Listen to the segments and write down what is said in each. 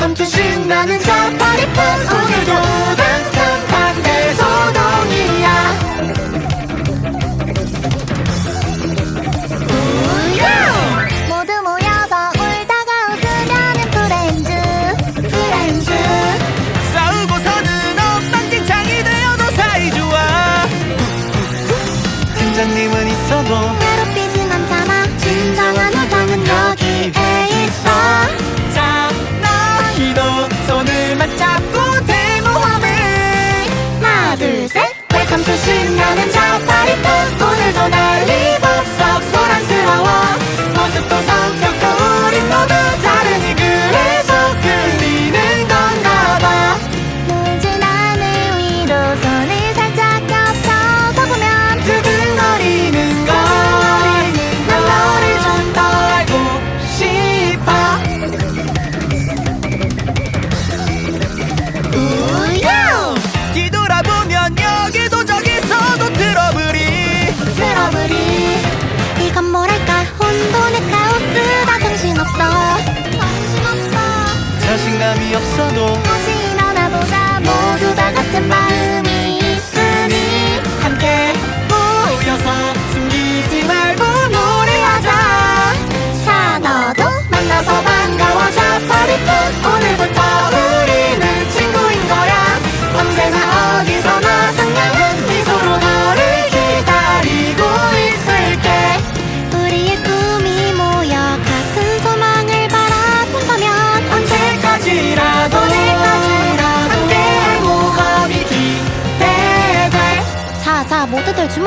투 신나는 자파리뿐 오늘도 든든한 대소동이야. 우야! 모두 모여서 울다가 웃으려는 프렌즈. 프렌즈. 싸우고 서는 엉망진창이 되어도 사이좋아. 팀장님은 있어도 괴롭히진 않잖아. 진정한 우정은 여기에 있어 모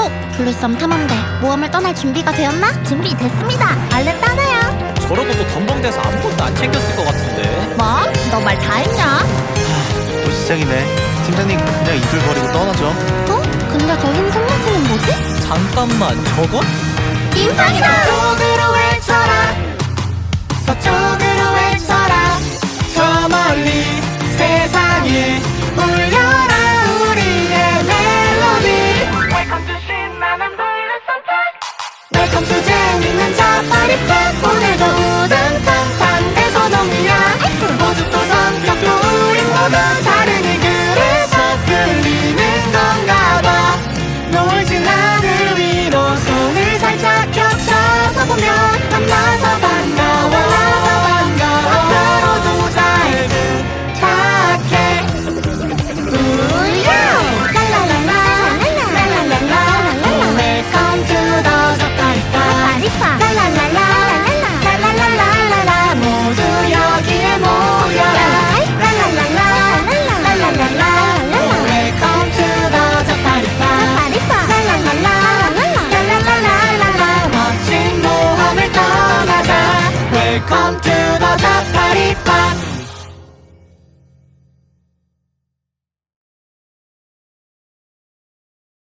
목 블루썸 탐험대 모험을 떠날 준비가 되었나? 준비됐습니다 얼른 떠나요 저러고 또 덤벙대서 아무것도 안 챙겼을 것 같은데 뭐? 너 말 다 했냐? 또 시작이네 팀장님 그냥 이들 버리고 떠나죠 어? 근데 저흰 손모찌는 뭐지? 잠깐만 저건? 임팡이다! 서쪽으로 외쳐라 투 재밌는 자파리뿐 오늘도 우등탕탕 대소동이야. 모습도 성격도 우린 모두 다 Come to